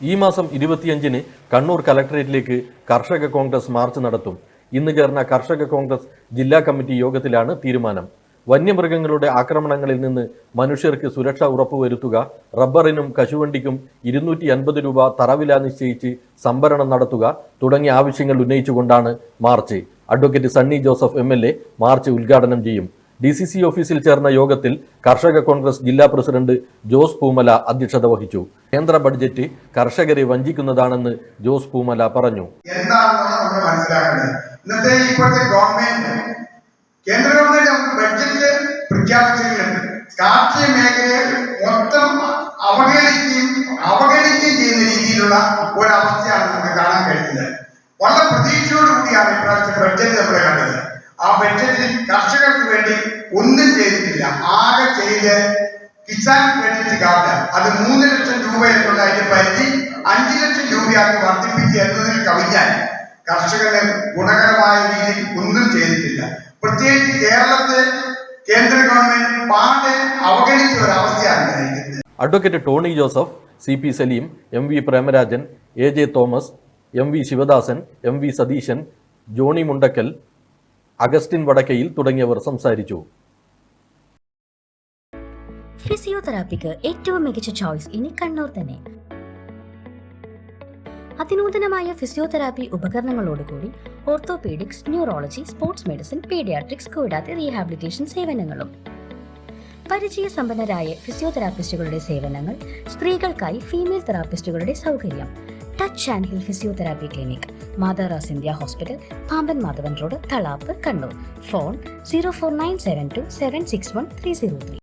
ഈ മാസം ഇരുപത്തിയഞ്ചിന് കണ്ണൂർ കലക്ടറേറ്റിലേക്ക് കർഷക കോൺഗ്രസ് മാർച്ച് നടത്തും. ഇന്ന് ചേർന്ന കർഷക കോൺഗ്രസ് ജില്ലാ കമ്മിറ്റി യോഗത്തിലാണ് തീരുമാനം. വന്യമൃഗങ്ങളുടെ ആക്രമണങ്ങളിൽ നിന്ന് മനുഷ്യർക്ക് സുരക്ഷ ഉറപ്പുവരുത്തുക റബ്ബറിനും കശുവണ്ടിക്കും ഇരുന്നൂറ്റി അൻപത് രൂപ തറവില നിശ്ചയിച്ച് സംഭരണം നടത്തുക തുടങ്ങിയ ആവശ്യങ്ങൾ ഉന്നയിച്ചുകൊണ്ടാണ് march. Advocate Sunny Joseph M march ഉദ്ഘാടനം ചെയ്യും. ഡി സി സി ഓഫീസിൽ ചേർന്ന യോഗത്തിൽ കർഷക കോൺഗ്രസ് ജില്ലാ പ്രസിഡന്റ് ജോസ് പൂമല അധ്യക്ഷത വഹിച്ചു. കേന്ദ്ര ബഡ്ജറ്റ് കർഷകരെ വഞ്ചിക്കുന്നതാണെന്ന് ജോസ് പൂമല പറഞ്ഞു. ഇന്നത്തെ ഇപ്പോഴത്തെ ഗവൺമെന്റ് കേന്ദ്ര ഗവൺമെന്റ് നമുക്ക് ബഡ്ജറ്റ് പ്രഖ്യാപിച്ചെങ്കിലും കാർഷിക മേഖലയെ മൊത്തം അവഗണിക്കുകയും അവഗണിക്കുകയും ചെയ്യുന്ന രീതിയിലുള്ള ഒരു അവസ്ഥയാണ് നമുക്ക് കാണാൻ കഴിയുന്നത്. വളരെ പ്രതീക്ഷയോടുകൂടിയാണ് ഇപ്രാവശ്യത്തെ ബഡ്ജറ്റ് നമ്മൾ കണ്ടത്. ആ ബഡ്ജറ്റിൽ ഒന്നും ചെയ്തിട്ടില്ല. ആകെ ചെയ്ത് കിസാൻ ക്രെഡിറ്റ് കാർഡ് അത് മൂന്ന് ലക്ഷം രൂപ എന്നുള്ള അതിന്റെ പരിധി അഞ്ചു ലക്ഷം രൂപയാക്കി വർദ്ധിപ്പിച്ച് എന്നതിൽ കവിഞ്ഞാൽ കർഷകന് ഗുണകരമായ രീതിയിൽ ഒന്നും ചെയ്തിട്ടില്ല. പ്രത്യേകിച്ച് കേരളത്തെ കേന്ദ്ര ഗവൺമെന്റ് പാടെ അവഗണിച്ച ഒരു അവസ്ഥയാണ് advocate Tony Joseph C P Saleem M V Premarajan A J Thomas M V Sivadasan M V Satheesan Johnny Mundakkal Augustine Vadakkayil തുടങ്ങിയവർ സംസാരിച്ചു. ഫിസിയോതെറാപ്പിക്ക് ഏറ്റവും മികച്ച ചോയ്സ് ഇനി കണ്ണൂർ തന്നെ. അതിനൂതനമായ physiotherapy ഉപകരണങ്ങളോടുകൂടി orthopaedics neurology sports medicine paediatrics കൂടാതെ റീഹാബിലിറ്റേഷൻ സേവനങ്ങളും. പരിചയസമ്പന്നരായ ഫിസിയോതെറാപ്പിസ്റ്റുകളുടെ സേവനങ്ങൾ സ്ത്രീകൾക്കായി ഫീമെയിൽ തെറാപ്പിസ്റ്റുകളുടെ സൗകര്യം. Touch and hill physiotherapy clinic മാതാറാസ് India hospital Pamban Madhavan road Thalap Kannur. Phone zero four nine seven two seven six one three zero three.